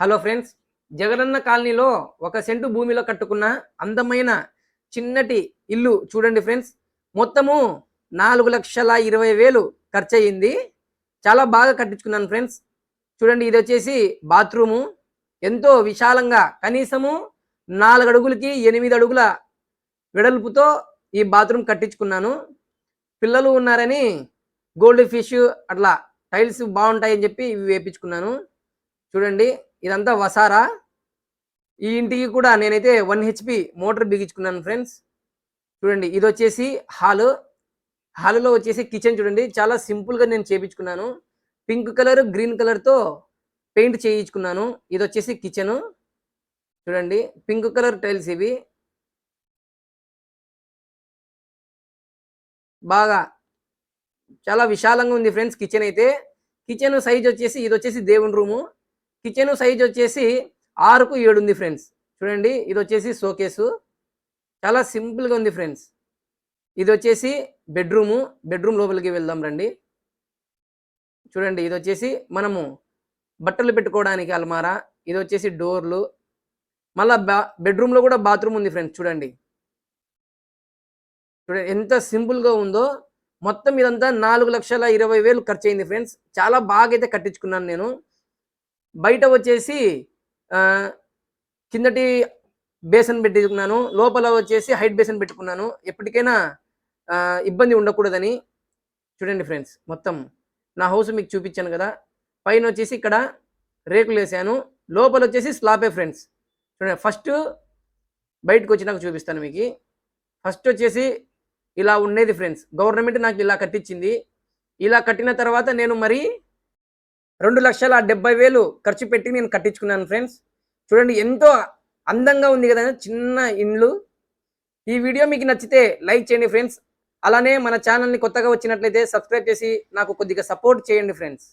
Hello friends Jagananna కాలనీలో ఒక scent భూమిలో కట్టుకున్న అందమైన చిన్నటి ఇల్లు చూడండి ఫ్రెండ్స్. మొత్తము నాలుగు లక్షల ఇరవై వేలు ఖర్చు అయ్యింది చాలా బాగా కట్టించుకున్నాను ఫ్రెండ్స్. చూడండి ఇది వచ్చేసి బాత్రూము. ఎంతో విశాలంగా కనీసము నాలుగు అడుగులకి ఎనిమిది అడుగుల వెడల్పుతో ఈ బాత్రూమ్ కట్టించుకున్నాను. పిల్లలు ఉన్నారని గోల్డ్ ఫిష్ అట్లా టైల్స్ బాగుంటాయని చెప్పి ఇవి వేపించుకున్నాను. చూడండి ఇదంతా వసారా? ఈ ఇంటికి కూడా నేనైతే వన్ హెచ్పి మోటార్ బిగించుకున్నాను ఫ్రెండ్స్. చూడండి ఇది వచ్చేసి హాల్. హాల్లో వచ్చేసి కిచెన్ చూడండి. చాలా సింపుల్గా నేను చేపించుకున్నాను. పింక్ కలర్ గ్రీన్ కలర్తో పెయింట్ చేయించుకున్నాను. ఇది వచ్చేసి కిచెన్. చూడండి పింక్ కలర్ టైల్స్ ఇవి. బాగా చాలా విశాలంగా ఉంది ఫ్రెండ్స్ కిచెన్ అయితే. కిచెన్ సైజ్ వచ్చేసి ఇది వచ్చేసి దేవుని రూము. కిచెన్ సైజ్ వచ్చేసి ఆరుకు ఏడు ఉంది ఫ్రెండ్స్. చూడండి ఇది వచ్చేసి షోకేసు. చాలా సింపుల్గా ఉంది ఫ్రెండ్స్. ఇది వచ్చేసి బెడ్రూము. బెడ్రూమ్ లోపలికి వెళ్దాం రండి. చూడండి ఇది వచ్చేసి మనము బట్టలు పెట్టుకోవడానికి అల్మారా. ఇది వచ్చేసి డోర్లు. మళ్ళా బా బెడ్రూమ్లో కూడా బాత్రూమ్ ఉంది ఫ్రెండ్స్ చూడండి. చూడండి ఎంత సింపుల్గా ఉందో. మొత్తం ఇదంతా నాలుగు లక్షల ఇరవై వేలు ఖర్చు అయింది ఫ్రెండ్స్. చాలా బాగా అయితే కట్టించుకున్నాను నేను. బయట వచ్చేసి కిందటి బేసన్ పెట్టుకున్నాను లోపల వచ్చేసి హైట్ బేసన్ పెట్టుకున్నాను. ఎప్పటికైనా ఇబ్బంది ఉండకూడదని. చూడండి ఫ్రెండ్స్ మొత్తం నా హౌస్ మీకు చూపించాను కదా. పైన వచ్చేసి ఇక్కడ రేకులు వేసాను. లోపల వచ్చేసి స్లాబే ఫ్రెండ్స్. చూడండి ఫస్ట్ బయటకు వచ్చినాక చూపిస్తాను మీకు. ఫస్ట్ వచ్చేసి ఇలా ఉండేది ఫ్రెండ్స్. గవర్నమెంట్ నాకు ఇలా కట్టించింది. ఇలా కట్టిన తర్వాత నేను మరి రెండు లక్షల డెబ్బై వేలు ఖర్చు పెట్టి నేను కట్టించుకున్నాను ఫ్రెండ్స్. చూడండి ఎంతో అందంగా ఉంది కదా చిన్న ఇండ్లు. ఈ వీడియో మీకు నచ్చితే లైక్ చేయండి ఫ్రెండ్స్. అలానే మన ఛానల్ని కొత్తగా వచ్చినట్లయితే సబ్స్క్రైబ్ చేసి నాకు కొద్దిగా సపోర్ట్ చేయండి ఫ్రెండ్స్.